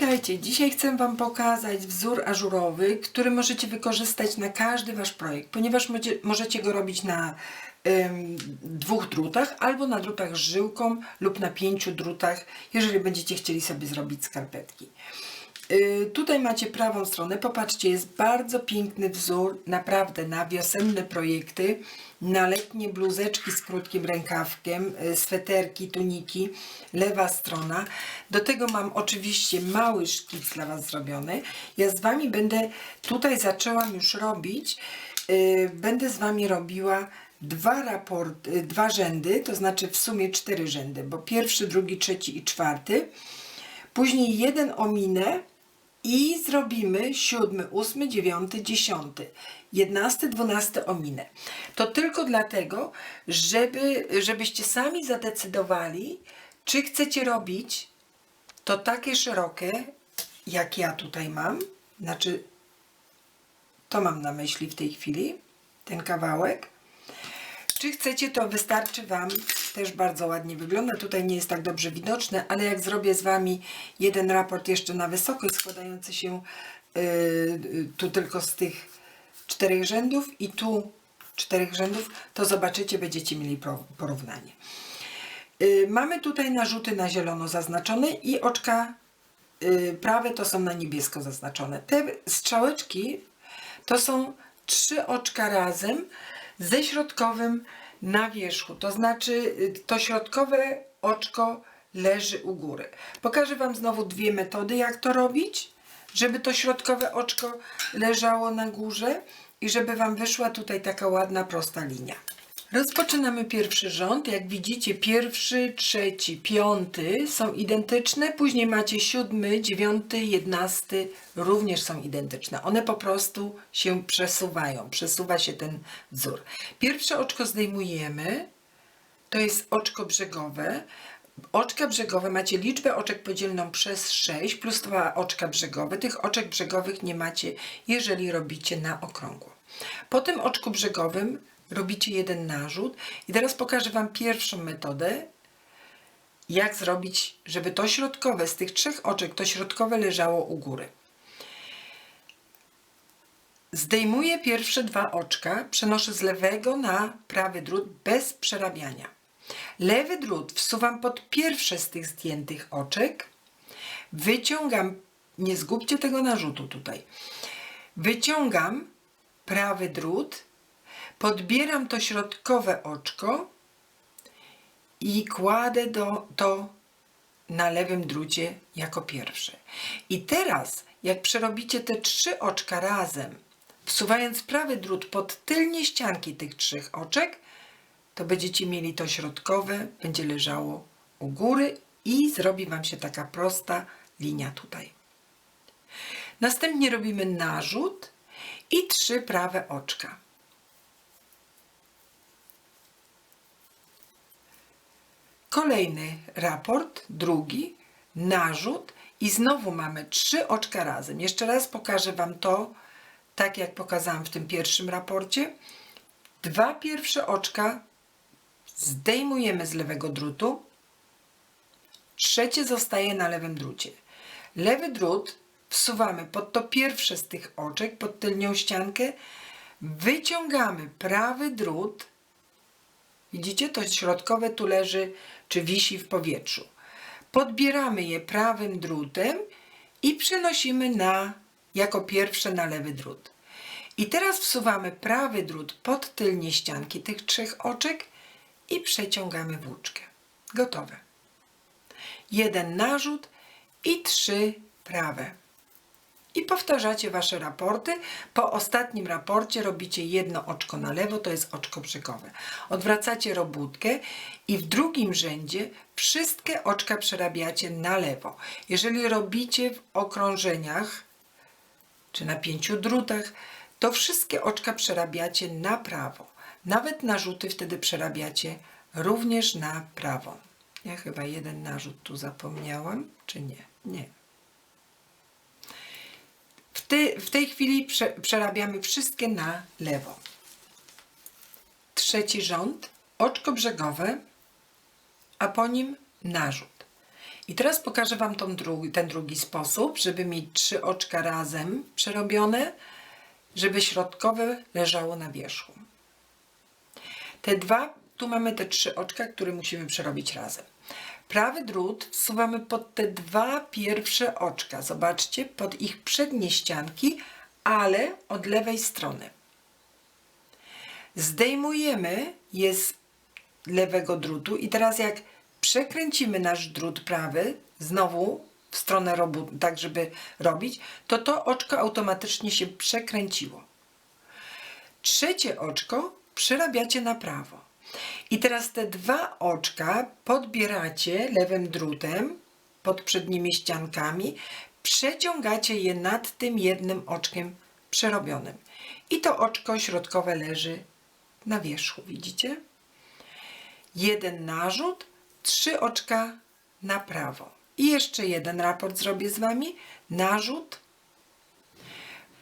Witajcie, dzisiaj chcę Wam pokazać wzór ażurowy, który możecie wykorzystać na każdy Wasz projekt, ponieważ możecie go robić na em, dwóch drutach albo na drutach z żyłką lub na pięciu drutach, jeżeli będziecie chcieli sobie zrobić skarpetki. Y, Tutaj macie prawą stronę. Popatrzcie, jest bardzo piękny wzór, naprawdę na wiosenne projekty, na letnie bluzeczki z krótkim rękawkiem, y, sweterki, tuniki. Lewa strona. Do tego mam oczywiście mały szkic dla Was zrobiony. Ja z Wami będę, tutaj zaczęłam już robić, y, będę z Wami robiła dwa raport, y, dwa rzędy, to znaczy w sumie cztery rzędy, bo pierwszy, drugi, trzeci i czwarty. Później jeden ominę i zrobimy siódmy, ósmy, dziewiąty, dziesiąty, jedenasty, dwunasty ominę. To tylko dlatego, żeby, żebyście sami zadecydowali, czy chcecie robić to takie szerokie, jak ja tutaj mam, znaczy to mam na myśli w tej chwili, ten kawałek, czy chcecie, to wystarczy Wam. Też bardzo ładnie wygląda. Tutaj nie jest tak dobrze widoczne, ale jak zrobię z Wami jeden raport jeszcze na wysokość, składający się yy, tu tylko z tych czterech rzędów i tu czterech rzędów, to zobaczycie, będziecie mieli porównanie. Yy, mamy tutaj narzuty na zielono zaznaczone i oczka yy, prawe to są na niebiesko zaznaczone. Te strzałeczki to są trzy oczka razem ze środkowym na wierzchu. To znaczy y, to środkowe oczko leży u góry. Pokażę Wam znowu dwie metody, jak to robić, żeby to środkowe oczko leżało na górze i żeby Wam wyszła tutaj taka ładna, prosta linia. Rozpoczynamy pierwszy rząd. Jak widzicie, pierwszy, trzeci, piąty są identyczne. Później macie siódmy, dziewiąty, jedenasty również są identyczne. One po prostu się przesuwają. Przesuwa się ten wzór. Pierwsze oczko zdejmujemy. To jest oczko brzegowe. Oczka brzegowe macie liczbę oczek podzielną przez 6 plus dwa oczka brzegowe. Tych oczek brzegowych nie macie, jeżeli robicie na okrągło. Po tym oczku brzegowym robicie jeden narzut i teraz pokażę Wam pierwszą metodę, jak zrobić, żeby to środkowe, z tych trzech oczek, to środkowe leżało u góry. Zdejmuję pierwsze dwa oczka, przenoszę z lewego na prawy drut bez przerabiania. Lewy drut wsuwam pod pierwsze z tych zdjętych oczek, wyciągam, nie zgubcie tego narzutu tutaj, wyciągam prawy drut, podbieram to środkowe oczko i kładę do, to na lewym drucie jako pierwsze. I teraz, jak przerobicie te trzy oczka razem, wsuwając prawy drut pod tylnie ścianki tych trzech oczek, to będziecie mieli to środkowe, będzie leżało u góry i zrobi Wam się taka prosta linia tutaj. Następnie robimy narzut i trzy prawe oczka. Kolejny raport, drugi, narzut i znowu mamy trzy oczka razem. Jeszcze raz pokażę Wam to, tak jak pokazałam w tym pierwszym raporcie. Dwa pierwsze oczka zdejmujemy z lewego drutu, trzecie zostaje na lewym drucie. Lewy drut wsuwamy pod to pierwsze z tych oczek, pod tylnią ściankę, wyciągamy prawy drut, Widzicie, to środkowe tu leży, czy wisi w powietrzu. Podbieramy je prawym drutem i przenosimy na, jako pierwsze na lewy drut. I teraz wsuwamy prawy drut pod tylnie ścianki tych trzech oczek i przeciągamy włóczkę. Gotowe. Jeden narzut i trzy prawe. I powtarzacie Wasze raporty. Po ostatnim raporcie robicie jedno oczko na lewo, to jest oczko brzegowe. Odwracacie robótkę i w drugim rzędzie wszystkie oczka przerabiacie na lewo. Jeżeli robicie w okrążeniach, czy na pięciu drutach, to wszystkie oczka przerabiacie na prawo. Nawet narzuty wtedy przerabiacie również na prawo. Ja chyba jeden narzut tu zapomniałam, czy nie? Nie. W, ty, w tej chwili prze, przerabiamy wszystkie na lewo. Trzeci rząd, oczko brzegowe, a po nim narzut. I teraz pokażę Wam drugi, ten drugi sposób, żeby mieć trzy oczka razem przerobione, żeby środkowe leżało na wierzchu. Te dwa, tu mamy te trzy oczka, które musimy przerobić razem. Prawy drut wsuwamy pod te dwa pierwsze oczka. Zobaczcie, pod ich przednie ścianki, ale od lewej strony. Zdejmujemy je z lewego drutu i teraz jak przekręcimy nasz drut prawy znowu w stronę robu, tak żeby robić, to to oczko automatycznie się przekręciło. Trzecie oczko przerabiacie na prawo. I teraz te dwa oczka podbieracie lewym drutem pod przednimi ściankami, przeciągacie je nad tym jednym oczkiem przerobionym. I to oczko środkowe leży na wierzchu, widzicie? Jeden narzut, trzy oczka na prawo. I jeszcze jeden raport zrobię z Wami. Narzut,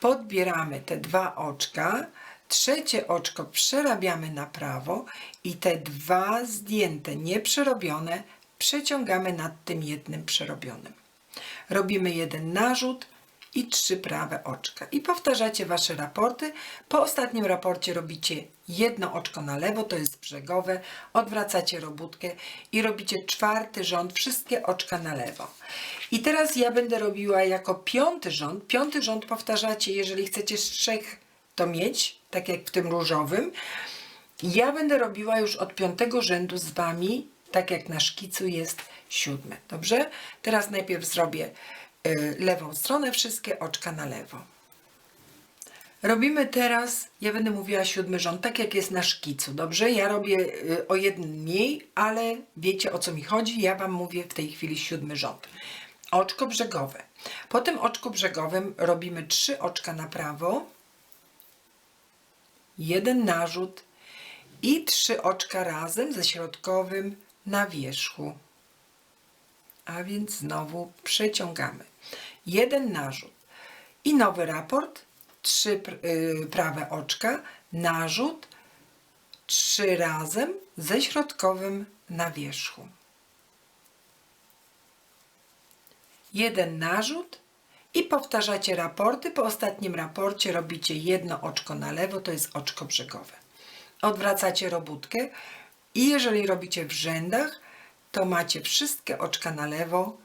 podbieramy te dwa oczka, trzecie oczko przerabiamy na prawo i te dwa zdjęte, nieprzerobione przeciągamy nad tym jednym przerobionym. Robimy jeden narzut i trzy prawe oczka. I powtarzacie Wasze raporty. Po ostatnim raporcie robicie jedno oczko na lewo, to jest brzegowe, odwracacie robótkę i robicie czwarty rząd, wszystkie oczka na lewo. I teraz ja będę robiła jako piąty rząd. Piąty rząd powtarzacie, jeżeli chcecie z trzech to mieć, tak jak w tym różowym. Ja będę robiła już od piątego rzędu z Wami, tak jak na szkicu jest siódmy. Dobrze? Teraz najpierw zrobię y, lewą stronę, wszystkie oczka na lewo. Robimy teraz, ja będę mówiła siódmy rząd, tak jak jest na szkicu, dobrze? Ja robię y, o jeden mniej, ale wiecie o co mi chodzi, ja Wam mówię w tej chwili siódmy rząd. Oczko brzegowe. Po tym oczku brzegowym robimy trzy oczka na prawo, jeden narzut i trzy oczka razem ze środkowym na wierzchu. A więc znowu przeciągamy. Jeden narzut i nowy raport, trzy y, prawe oczka, narzut, trzy razem ze środkowym na wierzchu. Jeden narzut i powtarzacie raporty. Po ostatnim raporcie robicie jedno oczko na lewo, to jest oczko brzegowe. Odwracacie robótkę i jeżeli robicie w rzędach, to macie wszystkie oczka na lewo,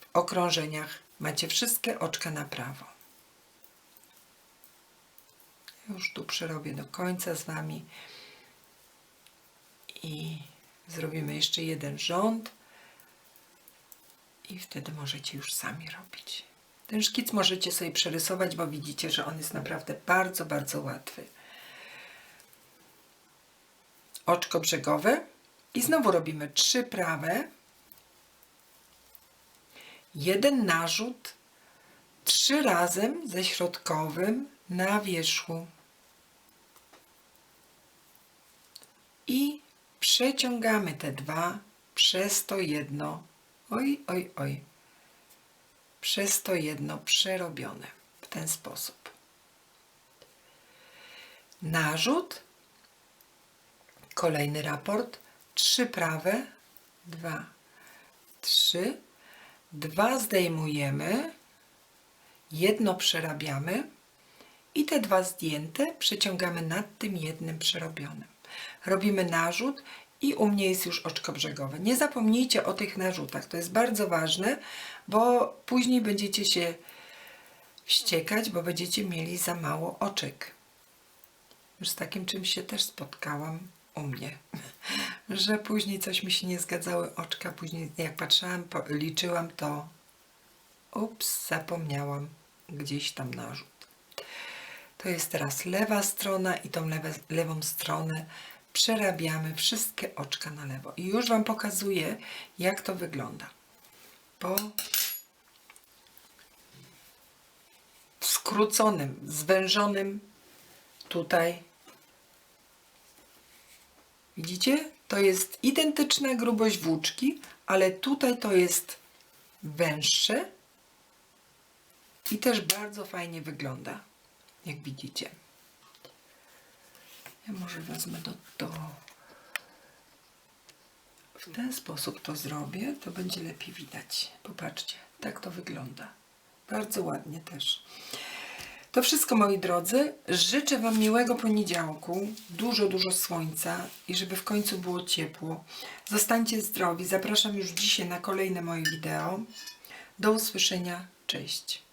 w okrążeniach macie wszystkie oczka na prawo. Już tu przerobię do końca z Wami i zrobimy jeszcze jeden rząd i wtedy możecie już sami robić. Ten szkic możecie sobie przerysować, bo widzicie, że on jest naprawdę bardzo, bardzo łatwy. Oczko brzegowe i znowu robimy trzy prawe, jeden narzut, trzy razem ze środkowym na wierzchu. I przeciągamy te dwa przez to jedno. Oj, oj, oj. Przez to jedno przerobione w ten sposób. Narzut. Kolejny raport. Trzy prawe. Dwa. Trzy. Dwa zdejmujemy. Jedno przerabiamy. I te dwa zdjęte przeciągamy nad tym jednym przerobionym. Robimy narzut i u mnie jest już oczko brzegowe. Nie zapomnijcie o tych narzutach, to jest bardzo ważne, bo później będziecie się wściekać, bo będziecie mieli za mało oczek. Już z takim czymś się też spotkałam u mnie, że później coś mi się nie zgadzały oczka, później jak patrzyłam, liczyłam to ups, zapomniałam gdzieś tam narzut. To jest teraz lewa strona i tą lewe, lewą stronę przerabiamy wszystkie oczka na lewo. I już Wam pokazuję, jak to wygląda. Po skróconym, zwężonym tutaj. Widzicie? To jest identyczna grubość włóczki, ale tutaj to jest węższe i też bardzo fajnie wygląda, jak widzicie. Ja może wezmę do, do w ten sposób to zrobię, to będzie lepiej widać. Popatrzcie, tak to wygląda. Bardzo ładnie też. To wszystko moi drodzy. Życzę Wam miłego poniedziałku, dużo, dużo słońca i żeby w końcu było ciepło. Zostańcie zdrowi. Zapraszam już dzisiaj na kolejne moje wideo. Do usłyszenia. Cześć.